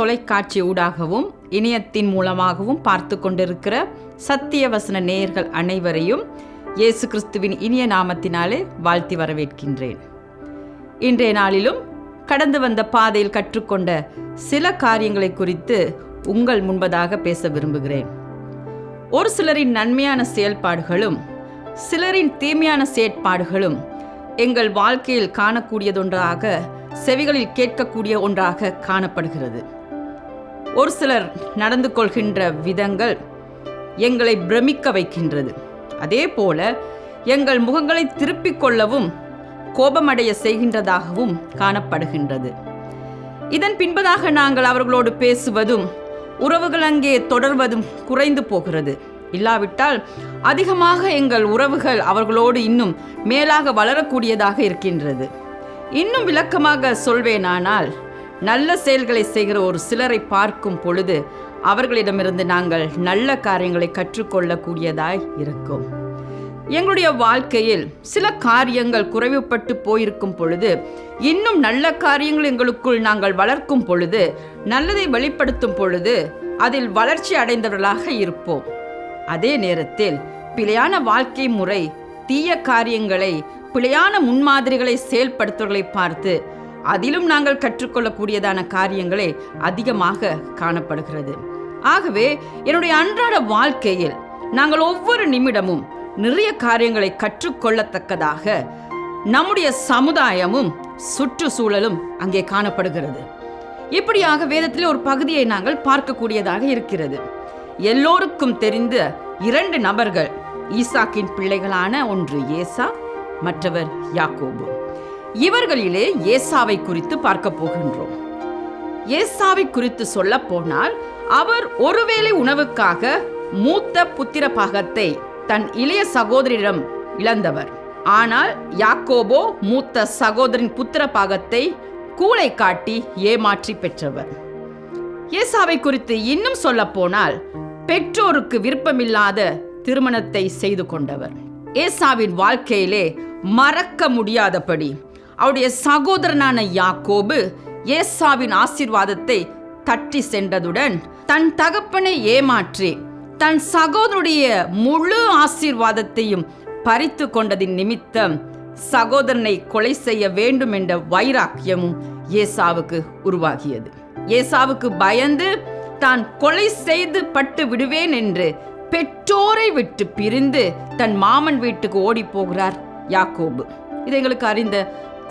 தொலைக்காட்சி ஊடாகவும் இணையத்தின் மூலமாகவும் பார்த்து கொண்டிருக்கிற சத்தியவசன நேயர்கள் அனைவரையும் இயேசு கிறிஸ்துவின் இனிய நாமத்தினாலே வாழ்த்தி வரவேற்கின்றேன். இன்றைய நாளிலும் கடந்து வந்த பாதையில் கற்றுக்கொண்ட சில காரியங்களை குறித்து உங்கள் முன்பதாக பேச விரும்புகிறேன். ஒரு சிலரின் நன்மையான செயல்பாடுகளும் சிலரின் தீமையான செயற்பாடுகளும் எங்கள் வாழ்க்கையில் காணக்கூடியதொன்றாக செவிகளில் கேட்கக்கூடிய ஒன்றாக காணப்படுகிறது. ஒரு சிலர் நடந்து கொள்கின்ற விதங்கள் எங்களை பிரமிக்க வைக்கின்றது. அதே போல எங்கள் முகங்களை திருப்பிக் கொள்ளவும் கோபமடைய செய்கின்றதாகவும் காணப்படுகின்றது. இதன் பின்பதாக நாங்கள் அவர்களோடு பேசுவதும் உறவுகள் அங்கே தொடர்வதும் குறைந்து போகிறது. இல்லாவிட்டால் அதிகமாக எங்கள் உறவுகள் அவர்களோடு இன்னும் மேலாக வளரக்கூடியதாக இருக்கின்றது. இன்னும் விளக்கமாக சொல்வேனானால் நல்ல செயல்களை செய்கிற ஒரு சிலரை பார்க்கும் பொழுது அவர்களிடமிருந்து நாங்கள் நல்ல காரியங்களை கற்றுக்கொள்ளக்கூடியதாய் இருக்கும். எங்களுடைய வாழ்க்கையில் சில காரியங்கள் குறைவுபட்டு போயிருக்கும் பொழுது இன்னும் நல்ல காரியங்கள் எங்களுக்குள் நாங்கள் வளர்க்கும் பொழுது நல்லதை வெளிப்படுத்தும் பொழுது அதில் வளர்ச்சி அடைந்தவர்களாக இருப்போம். அதே நேரத்தில் பிழையான வாழ்க்கை முறை தீய காரியங்களை பிழையான முன்மாதிரிகளை செயல்படுத்துவர்களை பார்த்து அதிலும் நாங்கள் கற்றுக்கொள்ளக்கூடியதான காரியங்களே அதிகமாக காணப்படுகிறது. ஆகவே என்னுடைய அன்றாட வாழ்க்கையில் நாங்கள் ஒவ்வொரு நிமிடமும் நிறைய காரியங்களை கற்றுக்கொள்ளத்தக்கதாக நம்முடைய சமுதாயமும் சுற்றுச்சூழலும் அங்கே காணப்படுகிறது. இப்படியாக வேதத்தில் ஒரு பகுதியை நாங்கள் பார்க்கக்கூடியதாக இருக்கிறது. எல்லோருக்கும் தெரிந்த இரண்டு நபர்கள் ஈசாக்கின் பிள்ளைகளான ஒன்று ஏசா மற்றவர் யாக்கோபு. இவர்களிலே ஏசாவை குறித்து பார்க்க போகின்றோம். ஏசாவை குறித்து சொல்ல போனால் அவர் ஒருவேளை உணவுக்காக மூத்த புத்திர பாகத்தை தன் இளைய சகோதரிடம் இழந்தவர். ஆனால் யாக்கோபோ மூத்த சகோதரின் புத்திர பாகத்தை கூளை காட்டி ஏமாற்றி பெற்றவர். ஏசாவை குறித்து இன்னும் சொல்ல போனால் பெற்றோருக்கு விருப்பமில்லாத திருமணத்தை செய்து கொண்டவர். ஏசாவின் வாழ்க்கையிலே மறக்க முடியாதபடி அவருடைய சகோதரனான யாக்கோபு ஏசாவின் ஆசீர்வாதத்தை தட்டி சென்றதுடன் தன் தகப்பனை ஏமாற்றி தன் சகோதரனுடைய முழு ஆசீர்வாதத்தையும் பறித்து கொண்டதின் நிமித்தம் சகோதரனை கொலை செய்ய வேண்டும் என்ற வைராக்கியமும் ஏசாவுக்கு உருவாகியது. ஏசாவுக்கு பயந்து தான் கொலை செய்து பட்டு விடுவேன் என்று பெற்றோரை விட்டு பிரிந்து தன் மாமன் வீட்டுக்கு ஓடி போகிறார் யாக்கோபு. இது எங்களுக்கு அறிந்த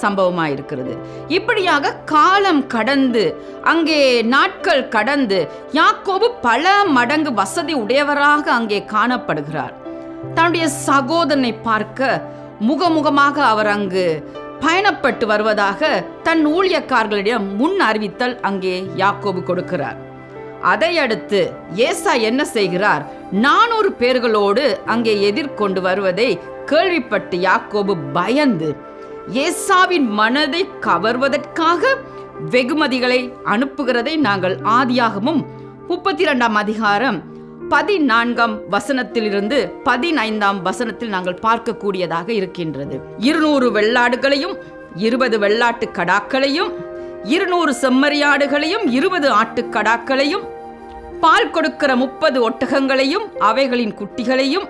சம்பவமாக இருக்கிறது இப்படியாக காலம் கடந்து அங்கே நாட்கள் கடந்து யாக்கோபு பல மடங்கு வசதி உடையவராக அங்கே காணப்படுகிறார். தன்னுடைய சகோதரனை பார்க்க முகமுகமாக அவர் அங்கு பயணப்பட்டு வருவதாக தன் ஊழியக்காரர்களிடம் முன் அறிவித்தல் அங்கே யாக்கோபு கொடுக்கிறார். அதை அடுத்து ஏசா என்ன செய்கிறார்? நானூறு பேர்களோடு அங்கே எதிர்கொண்டு வருவதை கேள்விப்பட்டு யாக்கோபு பயந்து ஏசாவின் மனதை கவர்வதற்காக வெகுமதிகளை அனுப்புகிறதை நாங்கள் ஆதியாகமும் முப்பத்தி இரண்டாம் அதிகாரம் பதினான்காம் வசனத்திலிருந்து பதினைந்தாம் வசனத்தில் நாங்கள் பார்க்கக்கூடியதாக இருக்கின்றது. இருநூறு வெள்ளாடுகளையும் இருபது வெள்ளாட்டு கடாக்களையும் இருநூறு செம்மறியாடுகளையும் இருபது ஆட்டுக்கடாக்களையும் பால் கொடுக்கிற முப்பது ஒட்டகங்களையும் அவைகளின் குட்டிகளையும்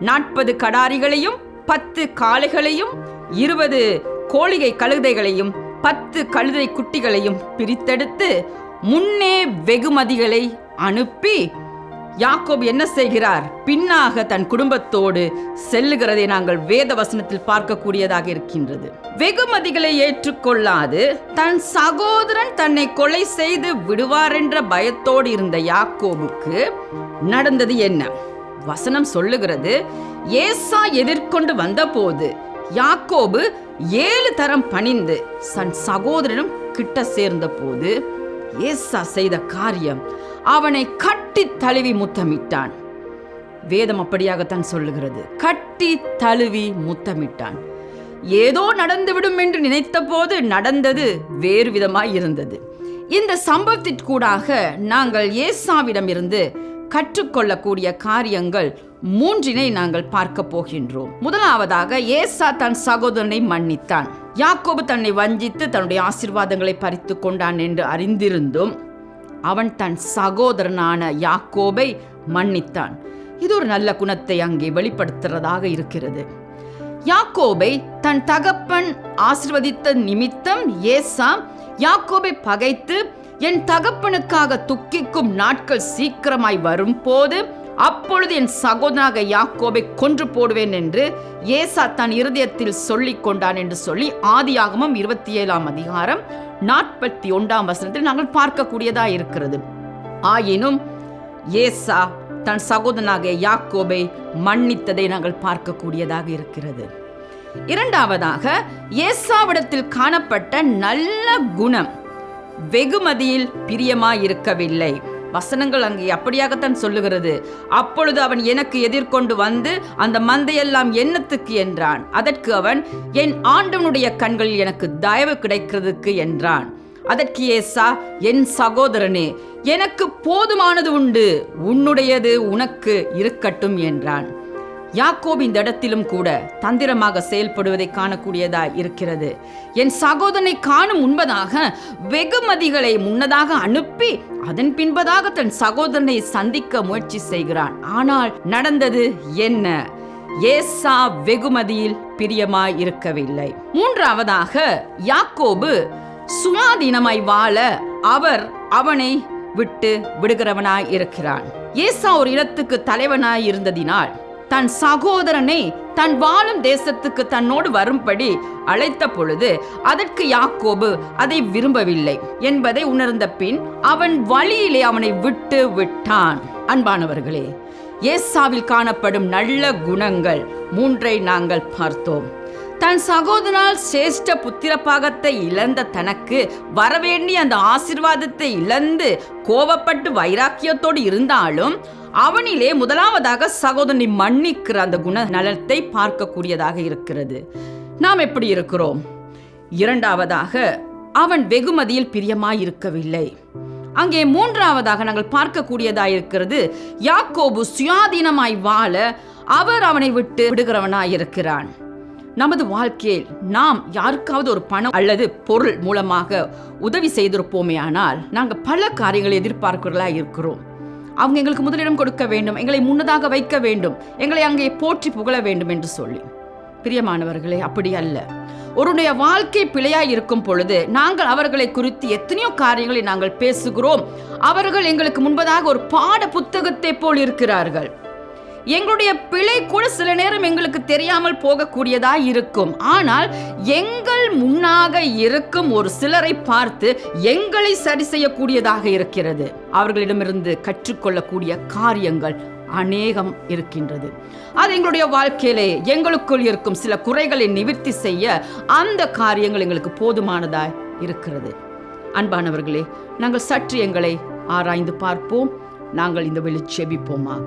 நாற்பது கடாரிகளையும் பத்து காளைகளையும் இருபது கோழிகை கழுதைகளையும் பத்து கழுதை குட்டிகளையும் பிரித்தெடுத்து முன்னே வெகுமதிகளை அனுப்பி யாக்கோப் என்ன செய்கிறார்? பின்னாக தன் குடும்பத்தோடு செல்லுகிறதை நாங்கள் வேத வசனத்தில் பார்க்கக்கூடியதாக இருக்கின்றது. வெகுமதிகளை ஏற்றுக்கொள்ளாது தன் சகோதரன் தன்னை கொலை செய்து விடுவார் என்ற பயத்தோடு இருந்த யாக்கோபுக்கு நடந்தது என்ன? வசனம் சொல்லுகிறது ஏசா எதிர்கொண்டு வந்தபோது யாக்கோபு ஏழு தரம் பணிந்து தன் சகோதரனும் கிட்ட சேர்ந்த போது ஏசா செய்த காரியம் அவனை கட்டி தழுவி முத்தமிட்டான். வேதம் அப்படியாகத்தான் சொல்லுகிறது. கட்டி தழுவி முத்தமிட்டான். ஏதோ நடந்துவிடும் என்று நினைத்தபோது நடந்தது வேறு விதமாய் இருந்தது. இந்த சம்பவத்திற்கூடாக நாங்கள் ஏசாவிடமிருந்து கற்றுக்கொள்ளக்கூடிய காரியங்கள் மூன்றினை நாங்கள் பார்க்க போகின்றோம். முதலாவதாக ஏசா தன் சகோதரனை மன்னித்தான். யாக்கோபு தன்னை வஞ்சித்து தன்னுடைய ஆசிர்வாதங்களை பறித்து கொண்டான் என்று அறிந்திருந்தும் அவன் தன் சகோதரனான யாக்கோபை மன்னித்தான். இது ஒரு நல்ல குணத்தை அங்கே வெளிப்படுத்துறதாக இருக்கிறது. யாக்கோபை தன் தகப்பன் ஆசிர்வதித்த நிமித்தம் ஏசா யாக்கோபை பகைத்து என் தகப்பனுக்காக துக்கிக்கும் நாட்கள் சீக்கிரமாய் வரும்போது அப்பொழுது என் சகோதராக யாக்கோபை கொன்று போடுவேன் என்று ஏசா தன் இருதயத்தில் சொல்லிக் கொண்டான் என்று சொல்லி ஆதியாகமம் இருபத்தி ஏழாம் அதிகாரம் நாற்பத்தி ஒன்றாம் வசனத்தில் நாங்கள் பார்க்கக்கூடியதா இருக்கிறது. ஆயினும் ஏசா தன் சகோதரனாக யாக்கோபை மன்னித்ததை நாங்கள் பார்க்கக்கூடியதாக இருக்கிறது. இரண்டாவதாக ஏசாவிடத்தில் காணப்பட்ட நல்ல குணம் வெகுமதியில் பிரியமாயிருக்கவில்லை. வசனங்கள் அங்கே அப்படியாகத்தான் சொல்லுகிறது. அப்பொழுது அவன் எனக்கு எதிர்கொண்டு வந்து அந்த மந்தையெல்லாம் என்னத்துக்கு என்றான். அதற்கு அவன் என் ஆண்டவனுடைய கண்களில் எனக்கு தயவு கிடைக்கிறதுக்கு என்றான். அதற்கு ஏசா என் சகோதரனே எனக்கு போதுமானது உண்டு உன்னுடையது உனக்கு இருக்கட்டும் என்றான். யாக்கோப் இந்த இடத்திலும் கூட தந்திரமாக செயல்படுவதை காணக்கூடியதாய் இருக்கிறது. என் சகோதரனை காணும் முன்பதாக வெகுமதிகளை முன்னதாக அனுப்பி அதன் பின்பதாக தன் சகோதரனை சந்திக்க முயற்சி செய்கிறான். ஆனால் நடந்தது என்ன? ஏசா வெகுமதியில் பிரியமாய் இருக்கவில்லை. மூன்றாவதாக யாக்கோபு சுயாதீனமாய் வாழ அவர் அவனை விட்டு விடுகிறவனாய் இருக்கிறான். ஏசா ஒரு இடத்துக்கு தலைவனாய் இருந்ததினால் தன் சகோதரனை தன் வாழும் தேசத்துக்கு தன்னோடு வரும்படி அழைத்த பொழுது அதற்கு யாக்கோபு அதை விரும்பவில்லை என்பதை உணர்ந்த பின் அவன் வழியிலே அவனை விட்டு விட்டான். அன்பானவர்களே ஏசாவில் காணப்படும் நல்ல குணங்கள் மூன்றை நாங்கள் பார்த்தோம். தன் சகோதரால் சிரேஷ்ட புத்திர பாகத்தை இழந்த தனக்கு வரவேண்டிய அந்த ஆசிர்வாதத்தை இழந்து கோபப்பட்டு வைராக்கியத்தோடு இருந்தாலும் அவனிலே முதலாவதாக சகோதரனை மன்னிக்கிற அந்த குண நலத்தை பார்க்கக்கூடியதாக இருக்கிறது. நாம் எப்படி இருக்கிறோம்? இரண்டாவதாக அவன் வெகுமதியில் பிரியமாய் இருக்கவில்லை அங்கே மூன்றாவதாக நாங்கள் பார்க்கக்கூடியதாக இருக்கிறது யாக்கோபு சுயாதீனமாய் வாழ அவர் அவனை விட்டு விடுகிறவனாய் இருக்கிறான் நமது வாழ்க்கையில் நாம் யாருக்காவது ஒரு பணம் அல்லது பொருள் மூலமாக உதவி செய்திருப்போமே ஆனால் நாங்கள் பல காரியங்களை எதிர்பார்க்கிறதா இருக்கிறோம். அவங்க எங்களுக்கு முதலிடம் கொடுக்க வேண்டும் எங்களை முன்னதாக வைக்க வேண்டும் எங்களை அங்கே போற்றி புகழ வேண்டும் என்று சொல்லி. பிரியமானவர்களே அப்படி அல்ல. ஒருடைய வாழ்க்கை பிழையாய் இருக்கும் பொழுது நாங்கள் அவர்களை குறித்து எத்தனையோ காரியங்களை நாங்கள் பேசுகிறோம். அவர்கள் எங்களுக்கு முன்பதாக ஒரு பாட புத்தகத்தை போல் இருக்கிறார்கள். எங்களுடைய பிழை கூட சில நேரம் எங்களுக்கு தெரியாமல் போகக்கூடியதா இருக்கும். ஆனால் எங்கள் முன்னாக இருக்கும் ஒரு சிலரை பார்த்து எங்களை சரி செய்யக்கூடியதாக இருக்கிறது. அவர்களிடமிருந்து கற்றுக்கொள்ளக்கூடிய காரியங்கள் அநேகம் இருக்கின்றது. அது எங்களுடைய வாழ்க்கையிலே எங்களுக்குள் இருக்கும் சில குறைகளை நிவர்த்தி செய்ய அந்த காரியங்கள் எங்களுக்கு போதுமானதாய் இருக்கிறது. அன்பானவர்களே நாங்கள் சற்று எங்களை ஆராய்ந்து பார்ப்போம். நாங்கள் இந்த வெளி செபிப்போமாக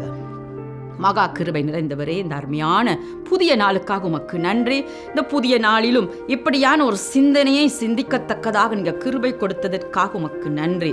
மகா கிருபை நிறைந்தவரே இந்த அருமையான புதிய நாளுக்காக உமக்கு நன்றி. இந்த புதிய நாளிலும் இப்படியான ஒரு சிந்தனையை சிந்திக்கத்தக்கதாக நீங்க கிருபை கொடுத்ததற்காக உமக்கு நன்றி.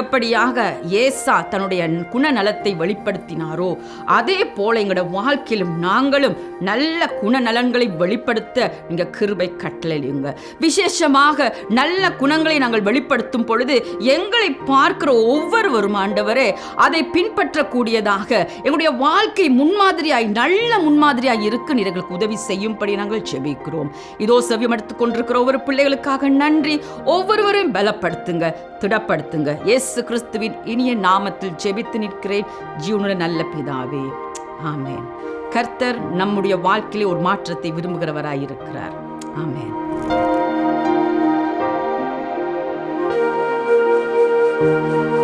எப்படியாக ஏசா தன்னுடைய குணநலத்தை வெளிப்படுத்தினாரோ அதே போல எங்களோட வாழ்க்கையிலும் நாங்களும் நல்ல குணநலன்களை வெளிப்படுத்த நீங்கள் கிருபை கட்டளையுங்க விசேஷமாக நல்ல குணங்களை நாங்கள் வெளிப்படுத்தும் பொழுது எங்களை பார்க்கிற ஒவ்வொருவரும் ஆண்டவரே அதை பின்பற்றக்கூடியதாக எங்களுடைய வாழ்க்கை முன்மாதிரியாய் நல்ல முன்மாதிரியாய் இருக்கு எங்களுக்கு உதவி செய்யும்படி நாங்கள் செபிக்கிறோம் இதோ செவியம் எடுத்துக் கொண்டிருக்கிற ஒவ்வொரு பிள்ளைகளுக்காக நன்றி. ஒவ்வொருவரையும் பலப்படுத்துங்க திடப்படுத்துங்க. இயேசு கிறிஸ்துவின் இனிய நாமத்தில் ஜெபித்து நிற்கிறேன். ஜீவனுடைய நல்ல பிதாவே ஆமேன். கர்த்தர் நம்முடைய வாழ்க்கையிலே ஒரு மாற்றத்தை விரும்புகிறவராய் இருக்கிறார் ஆமேன். thank you